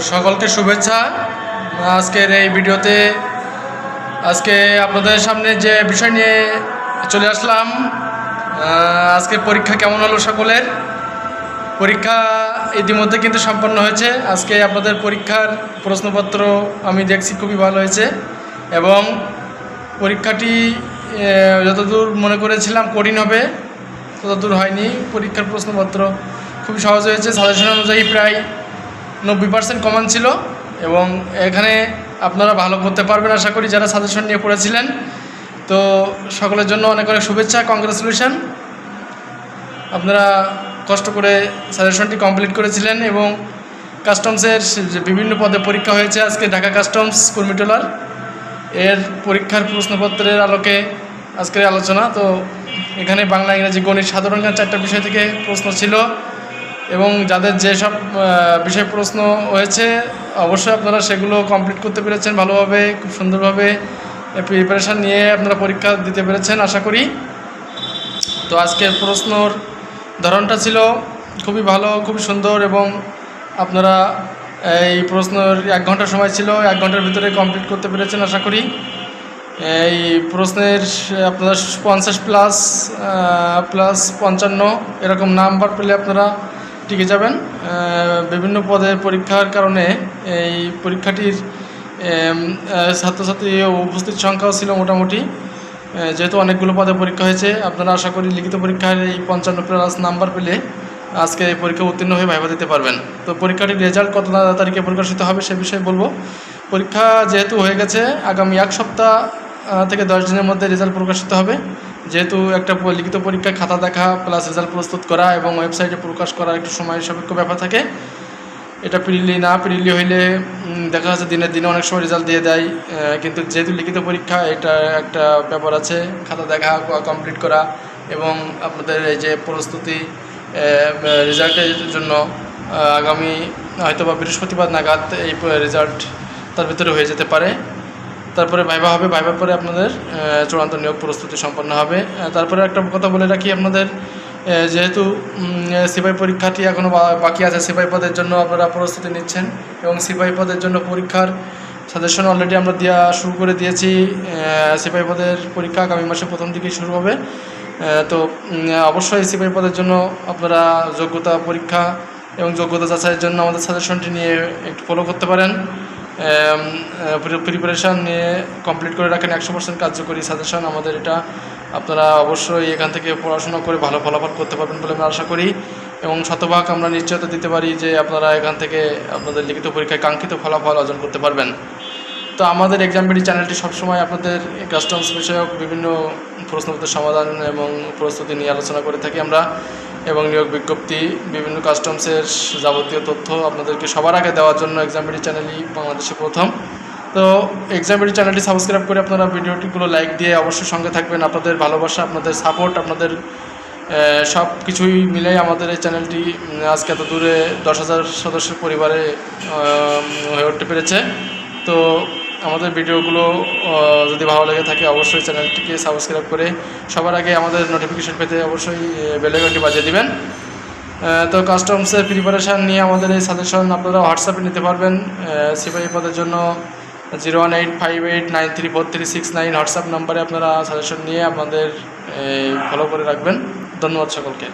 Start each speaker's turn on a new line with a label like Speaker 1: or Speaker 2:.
Speaker 1: সকলকে শুভেচ্ছা। আজকের এই ভিডিওতে আজকে আপনাদের সামনে যে বিষয় নিয়ে চলে আসলাম আজকে পরীক্ষা কেমন হলো সকলের? পরীক্ষা ইতিমধ্যে কিন্তু সম্পন্ন হয়েছে। আজকে আপনাদের পরীক্ষার প্রশ্নপত্র আমি দেখছি, খুবই ভালো হয়েছে এবং পরীক্ষাটি যতদূর মনে করেছিলাম কঠিন হবে, ততদূর হয়নি। পরীক্ষার প্রশ্নপত্র খুব সহজ হয়েছে। সাজেশন অনুযায়ী প্রায় নব্বই পার্সেন্ট কমান ছিল এবং এখানে আপনারা ভালো করতে পারবেন আশা করি যারা সাজেশন নিয়ে পড়েছিলেন। তো সকলের জন্য অনেক অনেক শুভেচ্ছা কংগ্রেচুলেশন আপনারা কষ্ট করে সাজেশনটি কমপ্লিট করেছিলেন এবং কাস্টমসের বিভিন্ন পদে পরীক্ষা হয়েছে আজকে ঢাকা কাস্টমস কর্মীটোলার এর পরীক্ষার প্রশ্নপত্রের আলোকে আজকের আলোচনা। তো এখানে বাংলা, ইংরেজি, গণিত সাধারণ জ্ঞান চারটা বিষয় থেকে প্রশ্ন ছিল। এবং যাদের যেসব বিষয় প্রশ্ন হয়েছে, অবশ্যই আপনারা সেগুলো কমপ্লিট করতে পেরেছেন ভালোভাবে, খুব সুন্দরভাবে প্রিপারেশান নিয়ে আপনারা পরীক্ষা দিতে পেরেছেন, আশা করি। তো আজকের প্রশ্নর ধরনটা ছিল খুবই ভালো খুব সুন্দর এবং আপনারা এই প্রশ্নের এক ঘণ্টা সময় ছিল, এক ঘণ্টার ভিতরে কমপ্লিট করতে পেরেছেন, আশা করি। এই প্রশ্নের আপনারা পঞ্চাশ প্লাস প্লাস পঞ্চান্ন, এরকম নাম্বার পেলে আপনারা টিকে যাবেন। বিভিন্ন পদের পরীক্ষার কারণে এই পরীক্ষাটির ছাত্রছাত্রী উপস্থিত সংখ্যাও ছিল মোটামুটি। যেহেতু অনেকগুলো পদে পরীক্ষা হয়েছে, আপনারা আশা করি লিখিত পরীক্ষার এই পঞ্চান্ন প্লাস নাম্বার পেলে আজকে এই পরীক্ষা উত্তীর্ণ হয়ে ভাইবা দিতে পারবেন। তো পরীক্ষাটির রেজাল্ট কত তারিখে প্রকাশিত হবে সে বিষয়ে বলব। পরীক্ষা যেহেতু হয়ে গেছে, আগামী এক সপ্তাহ থেকে দশ দিনের মধ্যে রেজাল্ট প্রকাশিত হবে। যেহেতু একটা লিখিত পরীক্ষা, খাতা দেখা প্লাস রেজাল্ট প্রস্তুত করা এবং ওয়েবসাইটে প্রকাশ করা একটু সময় সাপেক্ষ ব্যাপার থাকে, এটা প্রিলি না প্রিলি হইলে দেখা যাচ্ছে দিনের দিনে অনেক সময় রেজাল্ট দিয়ে দেয় কিন্তু যেহেতু লিখিত পরীক্ষা, এটা একটা ব্যাপার আছে, খাতা দেখা কমপ্লিট করা এবং আপনাদের এই যে প্রস্তুতি রেজাল্টের জন্য, আগামী হয়তো বা বৃহস্পতিবার নাগাদ এই রেজাল্ট তার ভিতরে হয়ে যেতে পারে। তারপরে ভাইবা হবে, ভাইবার পরে আপনাদের চূড়ান্ত নিয়োগ প্রস্তুতি সম্পন্ন হবে। তারপরে একটা কথা বলে রাখি আপনাদের যেহেতু সিপাই পরীক্ষাটি এখনও বাকি আছে, সিপাই পদের জন্য আপনারা প্রস্তুতি নিচ্ছেন এবং সিপাই পদের জন্য পরীক্ষার সাজেশন অলরেডি আমরা দেওয়া শুরু করে দিয়েছি। সিপাই পদের পরীক্ষা আগামী মাসের প্রথম দিকেই শুরু হবে। তো অবশ্যই সিপাই পদের জন্য আপনারা যোগ্যতা পরীক্ষা এবং যোগ্যতা যাচাইয়ের জন্য আমাদের সাজেশনটি নিয়ে একটু ফলো করতে পারেন। প্রিপারেশান নিয়ে কমপ্লিট করে রাখেন একশো পার্সেন্ট কার্যকরী সাজেশন আমাদের এটা আপনারা অবশ্যই এখান থেকে পড়াশোনা করে ভালো ফলাফল করতে পারবেন বলে আমরা আশা করি। এবং শতভাগ আমরা নিশ্চয়তা দিতে পারি যে আপনারা এখান থেকে আপনাদের লিখিত পরীক্ষায় কাঙ্ক্ষিত ফলাফল অর্জন করতে পারবেন। তো আমাদের এক্সাম বিডি চ্যানেলটি সবসময় আপনাদের কাস্টমস বিষয়ক বিভিন্ন প্রশ্নপত্রের সমাধান এবং প্রস্তুতি নিয়ে আলোচনা করে থাকি আমরা। এবং নিয়োগ বিজ্ঞপ্তি, বিভিন্ন কাস্টমসের যাবতীয় তথ্য আপনাদেরকে সবার আগে দেওয়ার জন্য এক্সাম বিডি চ্যানেলই বাংলাদেশে প্রথম। তো এক্সামবিডি চ্যানেলটি সাবস্ক্রাইব করে আপনারা ভিডিওটিগুলো লাইক দিয়ে অবশ্যই সঙ্গে থাকবেন। আপনাদের ভালোবাসা, আপনাদের সাপোর্ট আপনাদের সব কিছুই মিলেই আমাদের এই চ্যানেলটি আজকে এত দূরে দশ হাজার সদস্যের পরিবারে হয়ে উঠতে পেরেছে। তো আমাদের ভিডিওগুলো যদি ভালো লেগে থাকে অবশ্যই চ্যানেলটিকে সাবস্ক্রাইব করে সবার আগে আমাদের নোটিফিকেশন পেতে অবশ্যই বেলাইকনটি বাজিয়ে দিবেন। তো কাস্টমসের প্রিপারেশান নিয়ে আমাদের এই সাজেশন আপনারা হোয়াটসঅ্যাপে নিতে পারবেন। সিপাহি পদের জন্য zero one eight five eight nine three four three six nine WhatsApp নাম্বারে আপনারা সাজেশন নিয়ে আপনাদের ফলো করে রাখবেন। ধন্যবাদ সকলকে।